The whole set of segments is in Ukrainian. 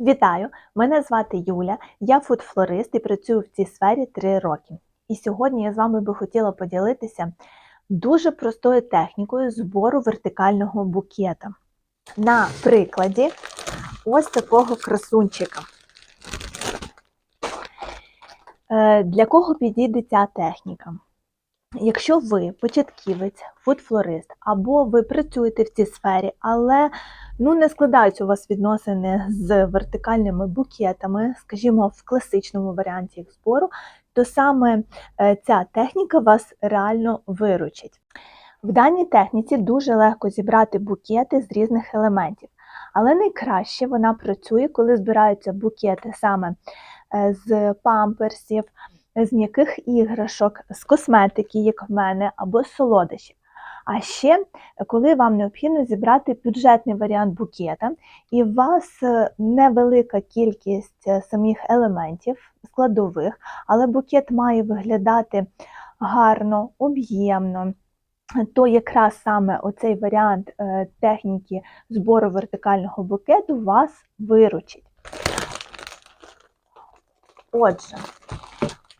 Вітаю! Мене звати Юля, я фудфлорист і працюю в цій сфері 3 роки. І сьогодні я з вами би хотіла поділитися дуже простою технікою збору вертикального букета. На прикладі ось такого красунчика. Е, Для кого підійде ця техніка? Якщо ви початківець, фудфлорист, або ви працюєте в цій сфері, але ну, не складаються у вас відносини з вертикальними букетами, скажімо, в класичному варіанті їх збору, то саме е, ця техніка вас реально виручить. В даній техніці дуже легко зібрати букети з різних елементів, але найкраще вона працює, коли збираються букети саме е, з памперсів, з м'яких іграшок, з косметики, як в мене, або з солодощів. А ще, коли вам необхідно зібрати бюджетний варіант букета, і у вас е, невелика кількість е, самих елементів складових, але букет має виглядати гарно, об'ємно, то якраз саме оцей варіант е, техніки збору вертикального букету вас виручить. Отже,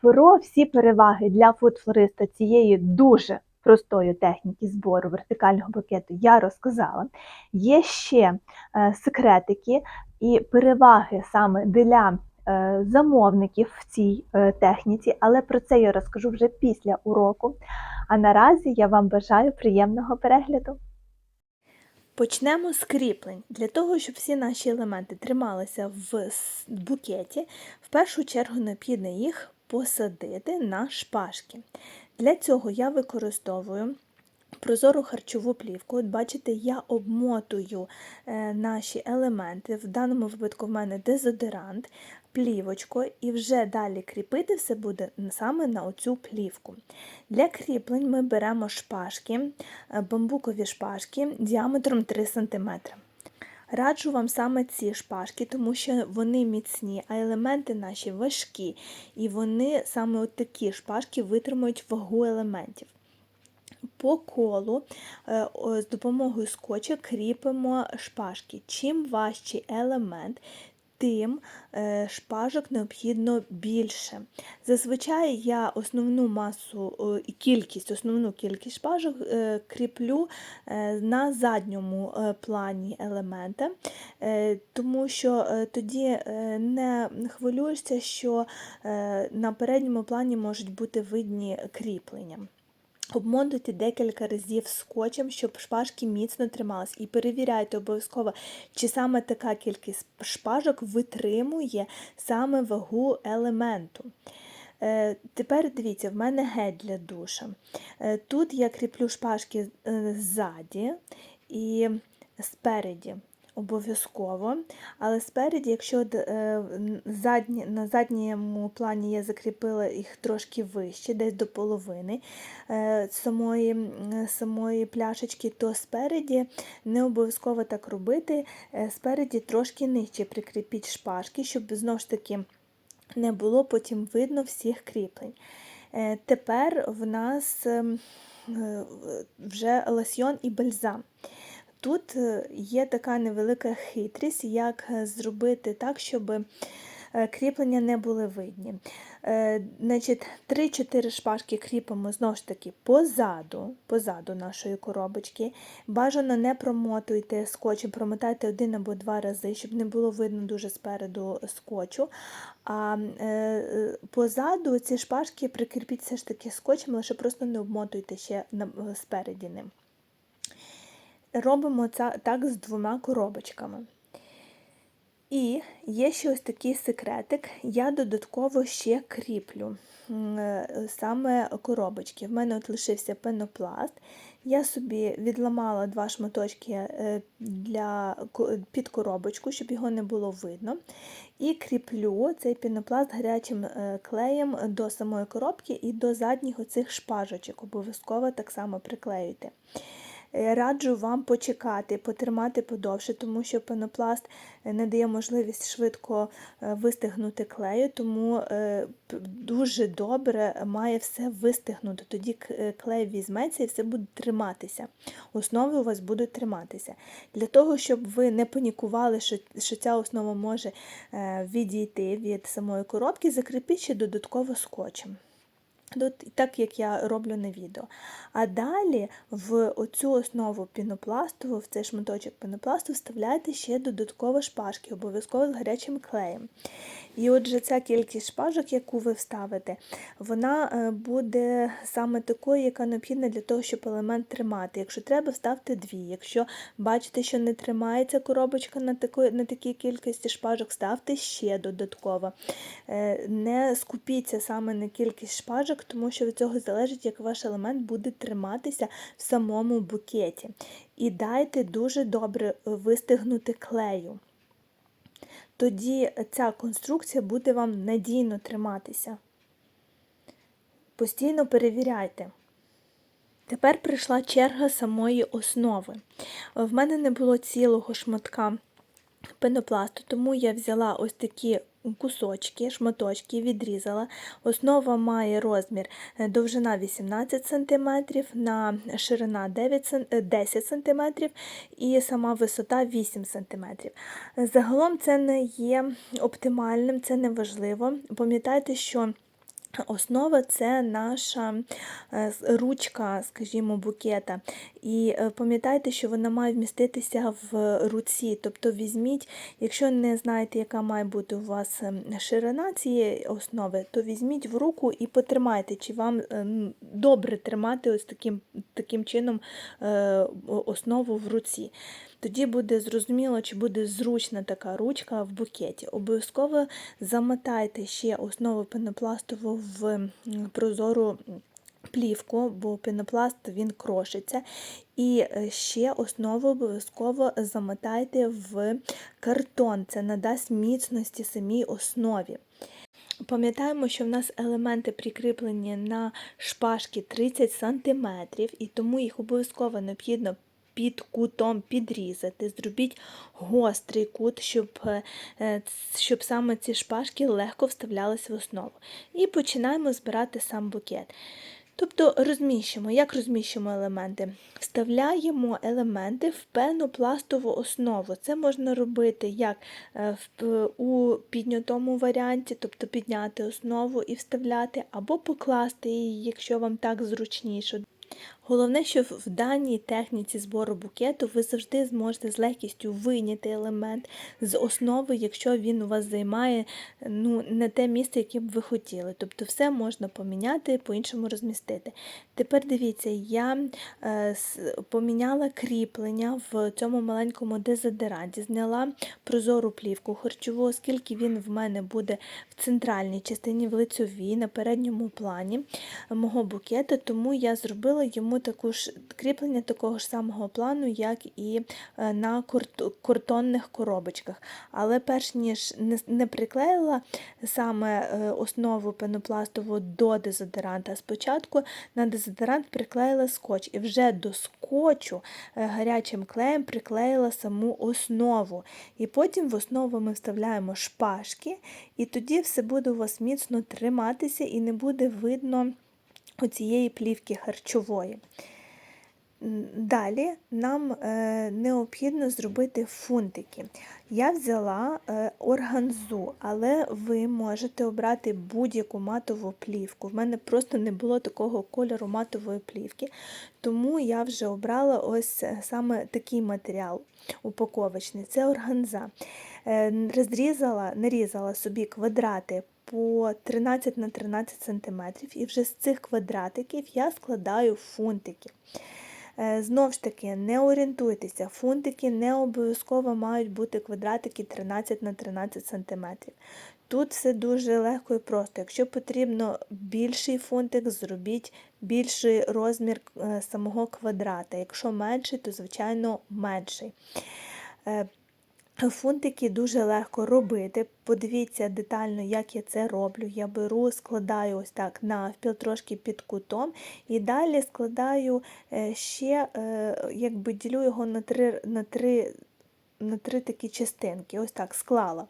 про всі переваги для фудфлориста цієї дуже простої техніки збору вертикального букету я розказала. Є ще е, секретики і переваги саме для е, замовників в цій е, техніці, але про це я розкажу вже після уроку. А наразі я вам бажаю приємного перегляду. Почнемо з кріплень. Для того, щоб всі наші елементи трималися в букеті, в першу чергу необхідно їх посадити на шпажки. Для цього я використовую прозору харчову плівку. От бачите, я обмотую е, наші елементи. В даному випадку в мене дезодорант, плівочкою, і вже далі кріпити все буде саме на оцю плівку. Для кріплень ми беремо шпажки, е, бамбукові шпажки діаметром 3 см. Раджу вам саме ці шпажки, тому що вони міцні, а елементи наші важкі, і вони саме от такі шпажки витримують вагу елементів. По колу е, з допомогою скотча кріпимо шпажки. Чим важчий елемент, тим е, шпажок необхідно більше. Зазвичай я основну масу і кількість, основну кількість шпажок е, кріплю е, на задньому плані елемента, тому що тоді не хвилюєшся, що на передньому плані можуть бути видні кріплення. Обмотуйте декілька разів скотчем, щоб шпажки міцно тримались. І перевіряйте обов'язково, чи саме така кількість шпажок витримує саме вагу елементу. Е, Тепер дивіться, в мене гель для душа. Е, Тут я кріплю шпажки е, ззаді і спереді. Обов'язково, але спереді, якщо е, на задньому плані я закріпила їх трошки вище, десь до половини е, самої, самої пляшечки, то спереді не обов'язково так робити. е, Спереді трошки нижче прикріпіть шпажки, щоб знову ж таки не було потім видно всіх кріплень. Тепер в нас ем, вже лосьйон і бальзам. Тут е, є така невелика хитрість, як е, зробити так, щоб е, кріплення не були видні. Значить, 3-4 шпажки кріпимо знову ж таки позаду, позаду нашої коробочки. Бажано не промотуйте скотчем, промотайте один або два рази, щоб не було видно дуже спереду скотчу. А позаду ці шпажки прикріпіть все ж таки скотчем, лише просто не обмотуйте ще спереді ним. Робимо це так з двома коробочками. І є ще ось такий секретик. Я додатково ще кріплю е, саме коробочки. В мене от лишився пенопласт. Я собі відламала два шматочки е, для, під коробочку, щоб його не було видно. І кріплю цей пінопласт гарячим е, клеєм до самої коробки і до задніх оцих шпажочок. Обов'язково так само приклеюйте. Е, Раджу вам почекати, потримати подовше, тому що пенопласт е, не дає можливість швидко е, вистигнути клею, тому дуже добре має все вистигнути. Тоді клей візьметься і все буде триматися. Основи у вас будуть триматися. Для того, щоб ви не панікували, що, ця основа може відійти від самої коробки, закріпіть ще додатково скотчем. Тут, так як я роблю на відео. А далі в оцю основу пінопластову, в цей шматочок пінопласту, вставляйте ще додатково шпажки, обов'язково з гарячим клеєм. І отже, ця кількість шпажок, яку ви вставите, вона е, буде саме такою, яка необхідна для того, щоб елемент тримати. Якщо треба, ставте дві. Якщо бачите, що не тримається коробочка на такої, на такій кількості шпажок, ставте ще додатково. Е, Не скупіться саме на кількість шпажок, тому що від цього залежить, як ваш елемент буде триматися в самому букеті. І дайте дуже добре вистигнути клею. Тоді ця конструкція буде вам надійно триматися. Постійно перевіряйте. Тепер прийшла черга самої основи. В мене не було цілого шматка пенопласту, тому я взяла ось такі кусочки, шматочки, відрізала. Основа має розмір е, довжина 18 см, на ширина 9, е, 10 см і сама висота 8 см. Загалом це не є оптимальним, це не важливо. Пам'ятайте, що Основа це наша е, ручка, скажімо, букета. І е, пам'ятайте, що вона має вміститися в руці. Тобто візьміть, якщо не знаєте, яка має бути у вас ем, ширина цієї основи, то візьміть в руку і потримайте, чи вам ем, добре тримати ось таким, таким чином е, основу в руці. Тоді буде зрозуміло, чи буде зручна така ручка в букеті. Обов'язково замотайте ще основу пенопластову в прозору плівку, бо пенопласт він крошиться. І е, ще основу обов'язково замотайте в картон. Це надасть міцності самій основі. Пам'ятаємо, що в нас елементи прикріплені на шпажки 30 см, і тому їх обов'язково необхідно під кутом підрізати. Зробіть гострий кут, щоб, е, щоб саме ці шпажки легко вставлялися в основу. І починаємо збирати сам букет. Тобто розміщуємо, як розміщуємо елементи? Вставляємо елементи в пенопластову основу. Це можна робити як е, у піднятому варіанті, тобто підняти основу і вставляти, або покласти її, якщо вам так зручніше. Головне, що в даній техніці збору букету ви завжди зможете з легкістю вийняти елемент з основи, якщо він у вас займає ну, не те місце, яке б ви хотіли. Тобто все можна поміняти, по-іншому розмістити. Тепер дивіться, я е, поміняла кріплення в цьому маленькому дезодоранті, зняла прозору плівку харчову, оскільки він в мене буде в центральній частині в лицьовій, на передньому плані мого букета, тому я зробила йому таку ж кріплення такого ж самого плану, як і е, на картонних коробочках. Але перш ніж не, не приклеїла саме е, основу пенопластову до дезодоранта, спочатку на дезодорант приклеїла скотч і вже до скотчу е, гарячим клеєм приклеїла саму основу. І потім в основу ми вставляємо шпажки, і тоді все буде у вас міцно триматися і не буде видно оцієї плівки харчової. Далі нам е, необхідно зробити фунтики. Я взяла е, органзу, але ви можете обрати будь-яку матову плівку. В мене просто не було такого кольору матової плівки, тому я вже обрала ось е, саме такий матеріал упаковочний. Це органза. Розрізала, нарізала собі квадрати по 13 на 13 см, і вже з цих квадратиків я складаю фунтики. Е, Знов ж таки, не орієнтуйтеся, фунтики не обов'язково мають бути квадратики 13 на 13 см. Тут все дуже легко і просто. Якщо потрібно більший фунтик, зробіть більший розмір е, самого квадрата. Якщо менший, то звичайно менший. Фунтики дуже легко робити. Подивіться детально, як я це роблю. Я беру, складаю ось так навпіл, трошки під кутом, і далі складаю е, ще, е, якби ділю його на три, на три, на три такі частинки. Ось так склала.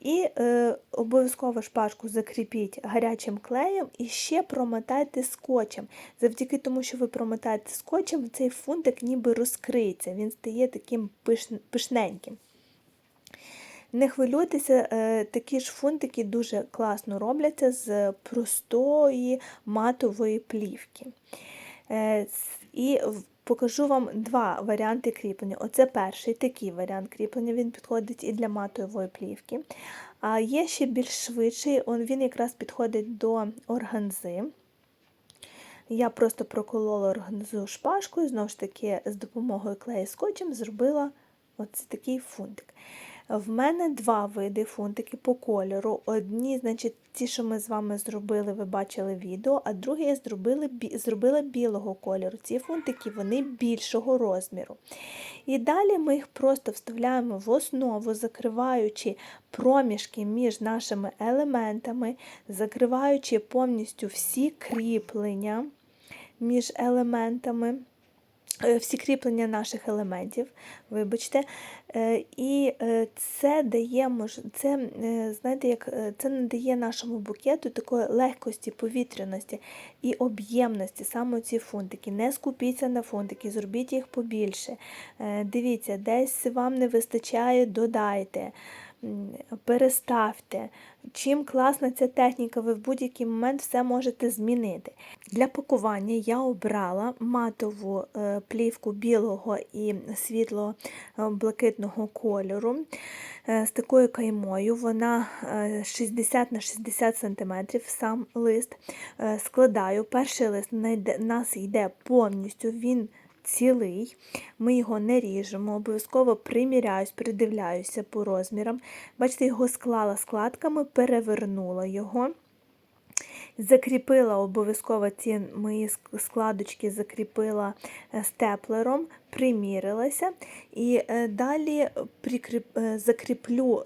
І е, обов'язково шпажку закріпіть гарячим клеєм і ще промотайте скотчем. Завдяки тому, що ви промотаєте скотчем, цей фунтик ніби розкриється, він стає таким пиш- пишненьким. Не хвилюйтеся, е, такі ж фунтики дуже класно робляться з простої матової плівки. Е, І покажу вам два варіанти кріплення. Оце перший такий варіант кріплення, він підходить і для матової плівки. А є ще більш швидший, він якраз підходить до органзи. Я просто проколола органзу шпажкою, знову ж таки, з допомогою клею скотчем зробила оце такий фунтик. В мене два види фунтики по кольору. Одні, значить, ті, що ми з вами зробили, ви бачили відео, а другі я зробила, зробила білого кольору. Ці фунтики вони більшого розміру. І далі ми їх просто вставляємо в основу, закриваючи проміжки між нашими елементами, закриваючи повністю всі кріплення між елементами. Е, Всі кріплення наших елементів, вибачте, Е, і е, це дає це, знаєте, як це надає нашому букету такої легкості, повітряності і об'ємності саме ці фунтики. Не скупіться на фунтики, зробіть їх побільше. Дивіться, десь вам не вистачає, додайте. Переставте. Чим класна ця техніка, ви в будь-який момент все можете змінити. Для пакування я обрала матову е, плівку білого і світло-блакитного кольору е, з такою каймою. Вона е, 60 на 60 см сам лист. Е, Складаю. Перший лист найде- нас йде повністю. він Цілий, ми його не ріжемо, обов'язково приміряюсь, придивляюся по розмірам. Бачите, його склала складками, перевернула його. Закріпила обов'язково ці мої складочки, закріпила е, степлером, примірилася і е, далі прикріп, е, закріплю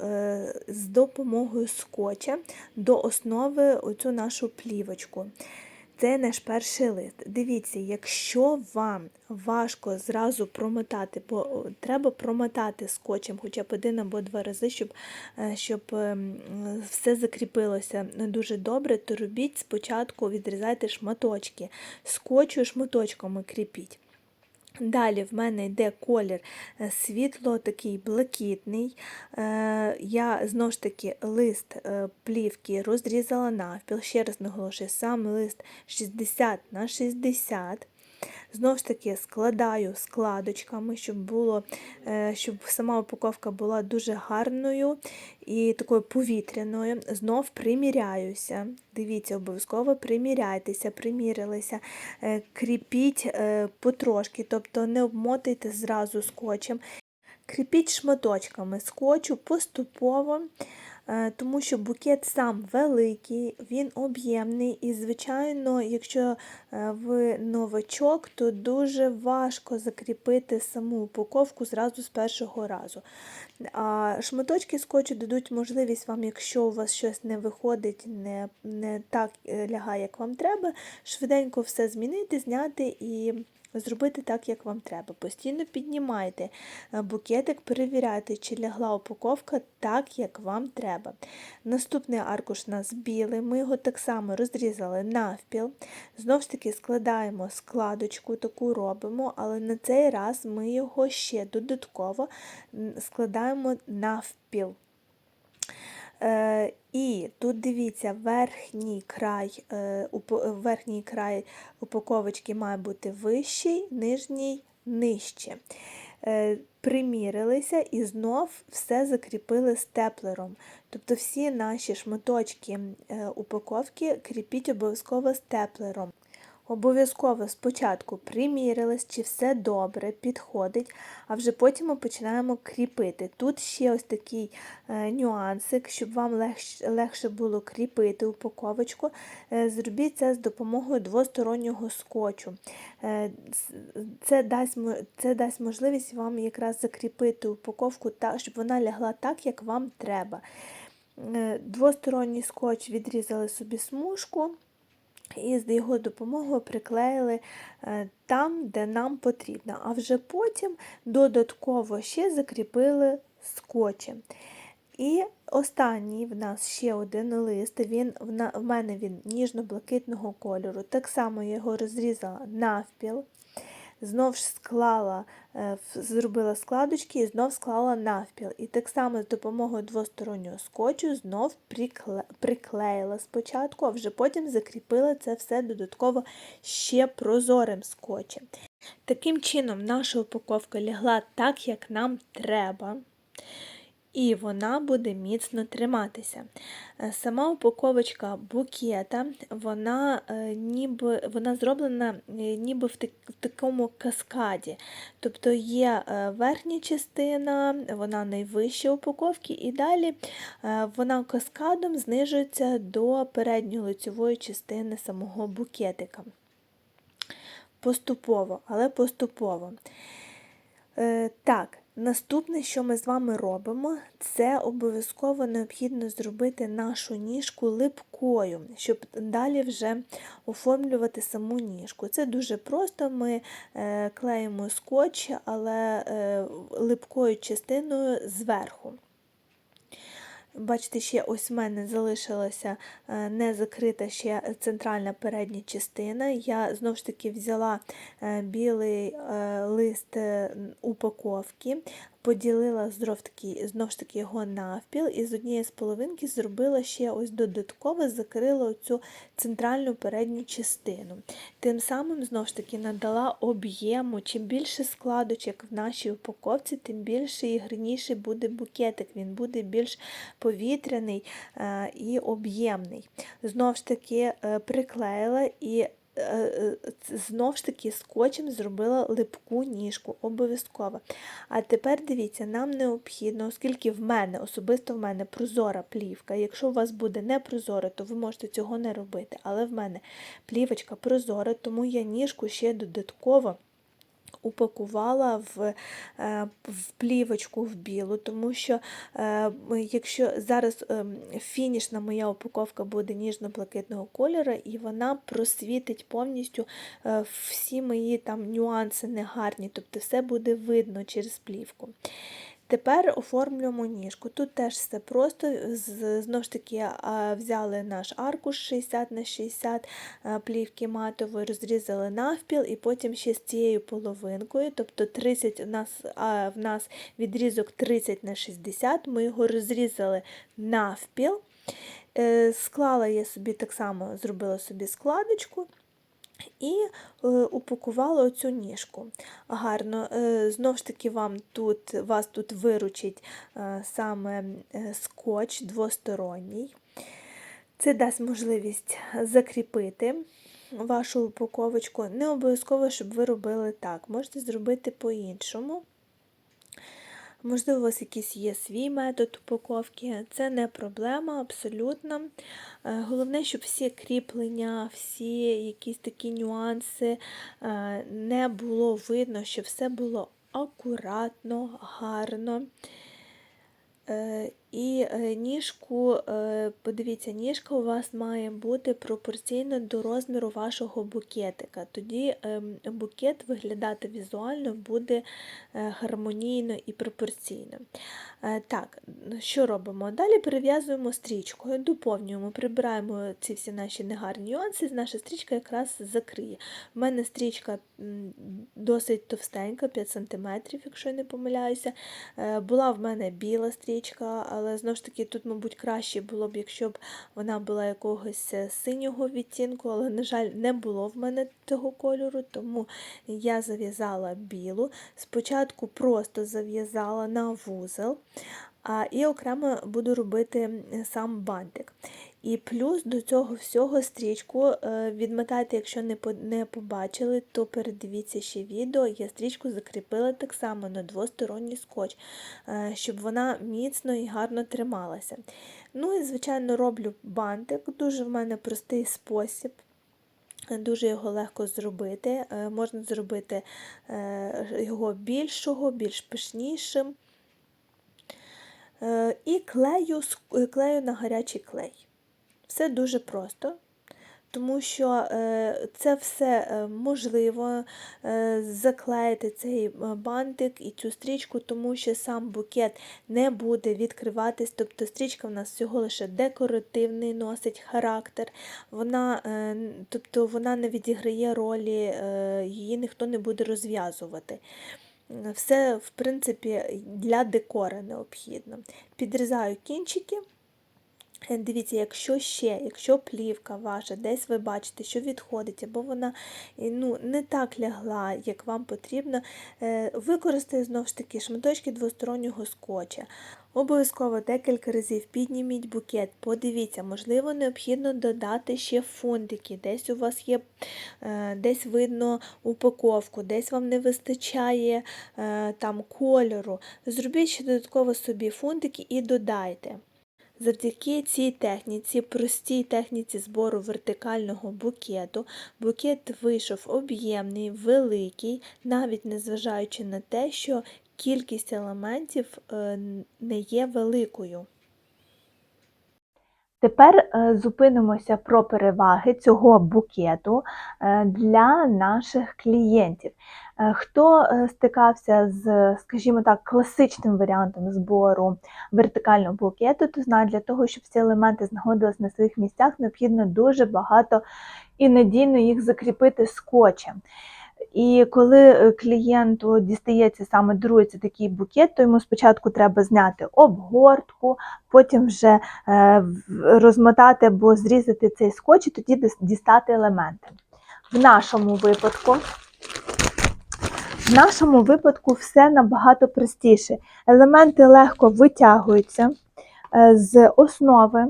з допомогою скотча до основи оцю нашу плівочку. Це наш перший лист. Дивіться, якщо вам важко зразу промотати, бо треба промотати скотчем хоча б один або два рази, щоб, е, щоб ем, все закріпилося дуже добре, то робіть спочатку, відрізайте шматочки, скотчу шматочками кріпіть. Далі в мене йде колір е, світло, такий блакитний. Е, Я знову ж таки лист е, плівки розрізала навпіл. Ще раз наголошую, сам лист 60 на 60. Знову ж таки складаю складочками, щоб було, е, щоб сама упаковка була дуже гарною і такою повітряною. Знов приміряюся. Дивіться, обов'язково приміряйтеся, примірилися, Е, кріпіть е, потрошки, тобто не обмотуйте зразу скотчем. Кріпіть шматочками скотчу поступово, тому що букет сам великий, він об'ємний, і, звичайно, якщо е, ви новачок, то дуже важко закріпити саму упаковку зразу з першого разу. А шматочки скотчу дадуть можливість вам, якщо у вас щось не виходить, не, не так е, лягає, як вам треба, швиденько все змінити, зняти і зробити так, як вам треба. Постійно піднімайте е, букетик, перевіряйте, чи лягла упаковка так, як вам треба. Наступний аркуш у нас білий, ми його так само розрізали навпіл. Знову ж таки складаємо складочку, таку робимо, але на цей раз ми його ще додатково складаємо навпіл. Е, і тут дивіться, верхній край, е, верхній край упаковочки має бути вищий, нижній нижче. Е, примірилися і знов все закріпили степлером. Тобто всі наші шматочки упаковки кріпіть обов'язково степлером. Обов'язково спочатку примірились, чи все добре, підходить, а вже потім ми починаємо кріпити. Тут ще ось такий е, нюансик, щоб вам легше, було кріпити упаковочку. Е, зробіть це з допомогою двостороннього скотчу. Е, це, дасть, це дасть можливість вам якраз закріпити упаковку так, щоб вона лягла так, як вам треба. Двосторонній скотч відрізали собі смужку і з його допомогою приклеїли е, там, де нам потрібно. А вже потім додатково ще закріпили скотчем. І останній в нас ще один лист. Він в мене він ніжно-блакитного кольору. Так само я його розрізала навпіл. Знов ж склала, е, зробила складочки і знов склала навпіл. І так само з допомогою двостороннього скотчу знов прикле- приклеїла спочатку, а вже потім закріпила це все додатково ще прозорим скотчем. Таким чином, наша упаковка лягла так, як нам треба. І вона буде міцно триматися. Е, Сама упаковочка букета, вона е, ніби вона зроблена е, ніби в, так, в такому каскаді. Тобто є верхня частина, вона найвища упаковки, і далі вона каскадом знижується до передньої лицевої частини самого букетика. Поступово, але поступово. Так, наступне, що ми з вами робимо, це обов'язково необхідно зробити нашу ніжку липкою, щоб далі вже оформлювати саму ніжку. Це дуже просто. Ми е, клеїмо скотч, але е, липкою частиною зверху. Бачите, ще ось в мене залишилася е, не закрита ще центральна передня частина. Я знову ж таки взяла е, білий е, лист упаковки, поділила знов ж таки його навпіл, і з однієї з половинки зробила ще ось додатково закрила цю центральну передню частину. Тим самим знову ж таки надала об'єму. Чим більше складочок в нашій упаковці, тим більше і гарніший буде букетик. Він буде більш повітряний е, і об'ємний. Знову ж таки е, приклеїла і знов ж таки скотчем зробила липку ніжку, обов'язково. А тепер дивіться, нам необхідно, оскільки в мене, особисто в мене прозора плівка. Якщо у вас буде не прозора, то ви можете цього не робити. Але в мене плівочка прозора, тому я ніжку ще додатково упакувала в, е, в плівочку в білу, тому що е, якщо зараз е, фінішна моя упаковка буде ніжно-блакитного кольору, і вона просвітить повністю е, всі мої там нюанси негарні, тобто все буде видно через плівку. Тепер оформлюємо ніжку. Тут теж все просто. Знову ж таки, взяли наш аркуш 60 на 60 плівки матової, розрізали навпіл, і потім ще з цією половинкою, тобто 30 у нас, в нас відрізок 30 на 60, ми його розрізали навпіл. Е, Склала я собі так само, зробила собі складочку. І е, упакувала оцю ніжку. Гарно, е, знов ж таки, вам тут, вас тут виручить е, саме скотч двосторонній. Це дасть можливість закріпити вашу упаковочку. Не обов'язково, щоб ви робили так. Можете зробити по-іншому. Можливо, у вас якийсь є свій метод упаковки, це не проблема абсолютно. Е, Головне, щоб всі кріплення, всі якісь такі нюанси е, не було видно, щоб все було акуратно, гарно. І е, ніжку, е, подивіться, ніжка у вас має бути пропорційно до розміру вашого букетика. Тоді ем, букет виглядати візуально буде е, гармонійно і пропорційно. Так, що робимо? Далі перев'язуємо стрічкою, доповнюємо, прибираємо ці всі наші негарні нюанси, наша стрічка якраз закриє. У мене стрічка досить товстенька, 5 см, якщо я не помиляюся. Була в мене біла стрічка, але знову ж таки тут, мабуть, краще було б, якщо б вона була якогось е, синього відтінку, але, на жаль, не було в мене того кольору, тому я зав'язала білу. Спочатку просто зав'язала на вузел, і окремо буду робити сам бантик. І плюс до цього всього стрічку е, відмотайте, якщо не, побачили, то передивіться ще відео. Я стрічку закріпила так само на двосторонній скотч, е, щоб вона міцно і гарно трималася. Ну і, звичайно, роблю бантик, дуже в мене простий спосіб. Дуже його легко зробити. Е, Можна зробити його більшого, більш пишнішим. І клею, клею на гарячий клей. Все дуже просто, тому що е, це все е, можливо е, заклеїти цей бантик і цю стрічку, тому що сам букет не буде відкриватись. Тобто стрічка в нас всього лише декоративний, носить характер. Вона, тобто вона не відіграє ролі, її ніхто не буде розв'язувати. Все, в принципі, для декора необхідно. Підрізаю кінчики. Е, Дивіться, якщо ще, якщо плівка ваша, десь ви бачите, що відходить, або вона е, ну, не так лягла, як вам потрібно, е, використаю знову ж таки шматочки двостороннього скотча. Обов'язково декілька разів підніміть букет, подивіться, можливо, необхідно додати ще фунтики, десь у вас є, десь видно упаковку, десь вам не вистачає там кольору. Зробіть ще додатково собі фунтики і додайте. Завдяки цій техніці, простій техніці збору вертикального букету, букет вийшов об'ємний, великий, навіть незважаючи на те, що кількість елементів е, не є великою. Тепер е, зупинимося про переваги цього букету е, для наших клієнтів. Е, Хто стикався з, скажімо так, класичним варіантом збору вертикального букету, то знає, для того, щоб ці елементи знаходились на своїх місцях, необхідно дуже багато і надійно їх закріпити скотчем. І коли е, клієнту дістається саме дарується такий букет, то йому спочатку треба зняти обгортку, потім вже е, розмотати або зрізати цей скотч і тоді дістати елементи. В нашому випадку в нашому випадку все набагато простіше. Елементи легко витягуються е, з основи,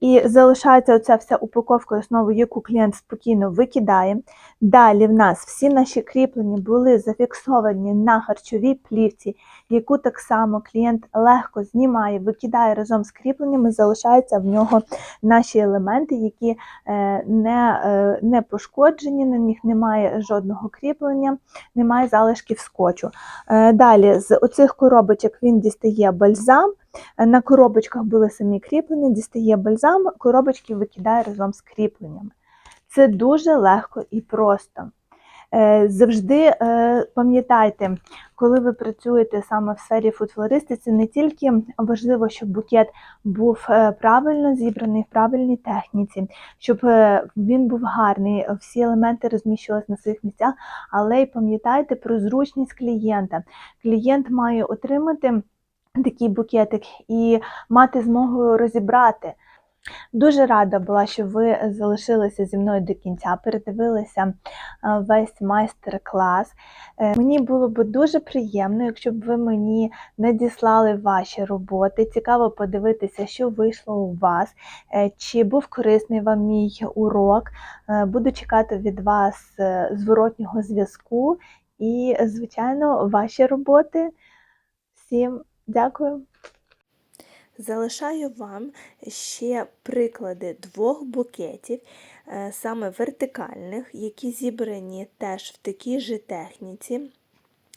і залишається оця вся упаковка основи, яку клієнт спокійно викидає. Далі в нас всі наші кріплення були зафіксовані на харчовій плівці, яку так само клієнт легко знімає, викидає разом з кріпленнями, залишаються в нього наші елементи, які е, не, е, не пошкоджені, на них немає жодного кріплення, немає залишків скотчу. Е, Далі з оцих коробочок він дістає бальзам. На коробочках були самі кріплення, дістає бальзам, коробочки викидає разом з кріпленнями. Це дуже легко і просто. Е, Завжди е, пам'ятайте, коли ви працюєте саме в сфері фудфлористиці, не тільки важливо, щоб букет був е, правильно зібраний в правильній техніці, щоб він був гарний, всі елементи розміщувалися на своїх місцях, але й пам'ятайте про зручність клієнта. Клієнт має отримати такий букетик і мати змогу розібрати. Дуже рада була, що ви залишилися зі мною до кінця, передивилися е, весь майстер-клас. Е, Мені було б дуже приємно, якщо б ви мені надіслали ваші роботи. Цікаво подивитися, що вийшло у вас, е, чи був корисний вам мій урок. Буду чекати від вас зворотнього зв'язку і, звичайно, ваші роботи. Всім дякую. Залишаю вам ще приклади двох букетів, е, саме вертикальних, які зібрані теж в такій же техніці.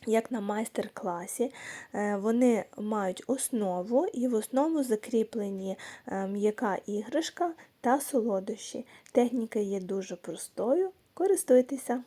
Як на майстер-класі, Е, вони мають основу і в основу закріплені е, м'яка іграшка та солодощі. Техніка є дуже простою, користуйтеся!